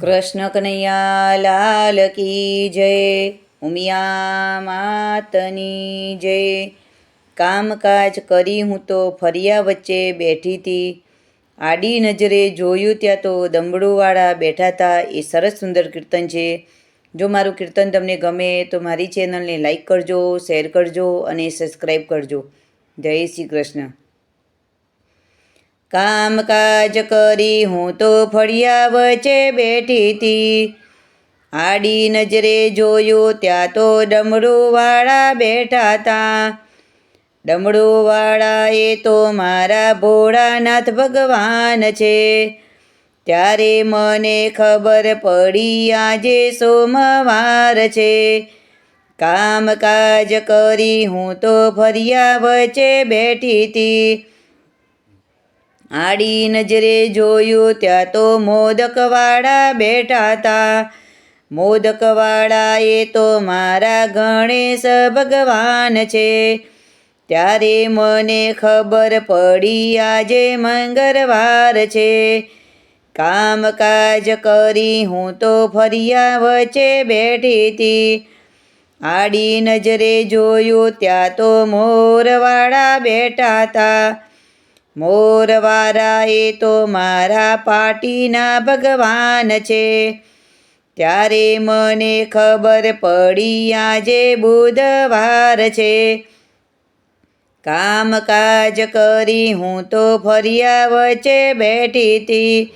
કૃષ્ણ કનૈયા લાલ કી જય, ઉમિયા માતની જય. કામકાજ કરી હું તો ફરિયા વચ્ચે બેઠી હતી આડી નજરે જોયું ત્યાં તો દમડુવાળા બેઠા હતા એ સરસ સુંદર કીર્તન છે. જો મારું કીર્તન તમને ગમે તો મારી ચેનલને લાઈક કરજો શેર કરજો અને સબસ્ક્રાઈબ કરજો. જય શ્રી કૃષ્ણ. કામકાજ કરી હું તો ફળિયા વચ્ચે બેઠી હતી આડી નજરે જોયું ત્યાં તો ડમરુવાળા બેઠા હતા ડમરુવાળા એ તો મારા ભોળાનાથ ભગવાન છે. ત્યારે મને ખબર પડી આજે સોમવાર છે. કામકાજ કરી હું તો ફરિયા વચ્ચે બેઠી હતી આડી નજરે જોયું ત્યાં તો મોદકવાળા બેઠા હતા. મોદકવાળા એ તો મારા ગણેશ ભગવાન છે. ત્યારે મને ખબર પડી આજે મંગળવાર છે. કામકાજ કરી હું તો ફરિયા વચ્ચે બેઠી હતી. આડી નજરે જોયું ત્યાં તો મોરવાળા બેઠા હતા. મોરવાળા એ તો મારા પાટીના ભગવાન છે. ત્યારે મને ખબર પડી આજે બુધવાર છે. કામકાજ કરી હું તો ફરિયા વચ્ચે બેઠી હતી.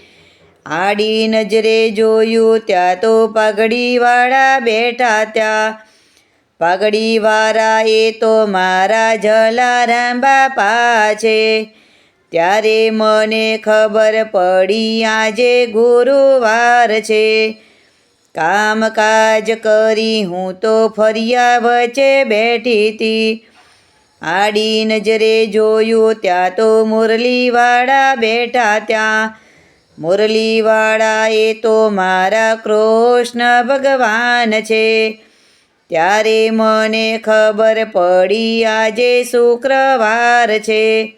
આડી નજરે જોયું ત્યાં તો પાઘડીવાળા બેઠા ત્યાં. પાઘડીવાળા એ તો મારા જલારામ બાપા છે. ત્યારે મને ખબર પડી આજે ગુરુવાર છે. કામકાજ કરી હું તો ફરિયા વચ્ચે બેઠી હતી. આડી નજરે જોયું ત્યાં તો મુરલીવાળા બેઠા ત્યાં. મુરલીવાળા એ તો મારા કૃષ્ણ ભગવાન છે. ત્યારે મને ખબર પડી આજે શુક્રવાર છે.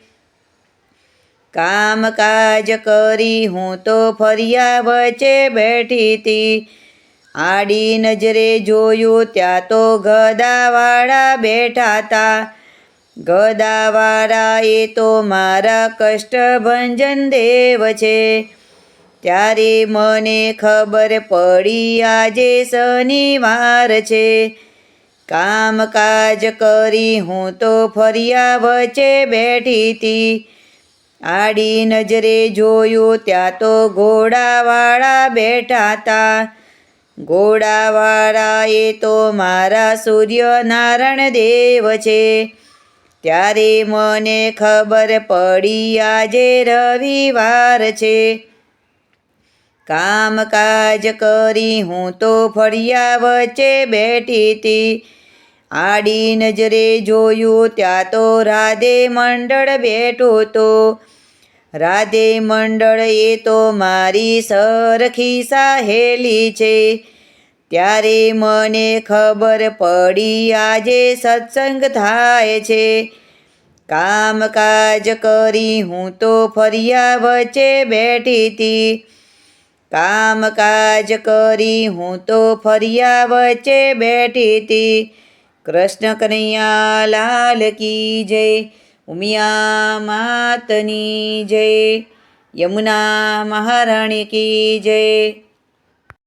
કામકાજ કરી હું તો ફરિયા વચ્ચે બેઠી હતી આડી નજરે જોયું ત્યાં તો ગદાવાળા બેઠા હતા ગદાવાળા એ તો મારા કષ્ટભંજન દેવ છે. ત્યારે મને ખબર પડી આજે શનિવાર છે. કામકાજ કરી હું તો ફરિયા વચ્ચે બેઠી હતી આડી નજરે જોયું ત્યાં તો ઘોડાવાળા બેઠા હતા. ઘોડાવાળા એ તો મારા સૂર્યનારાયણ દેવ છે. ત્યારે મને ખબર પડી આજે રવિવાર છે. કામકાજ કરી હું તો ફળિયા વચ્ચે બેઠી હતી. આડી નજરે જોયું ત્યાં તો રાધે મંડળ બેઠું તો. રાધે મંડળ એ તો મારી સરખી સાહેલી છે. ત્યારે મને ખબર પડી આજે સત્સંગ થાય છે. કામકાજ કરી હું તો ફરિયા વચ્ચે બેઠી હતી કામકાજ કરી હું તો ફરિયા વચ્ચે બેઠી હતી કૃષ્ણ કનૈયા લાલ કી જય ઉમિયા માતની જય યમુના મહારાણી કી જય.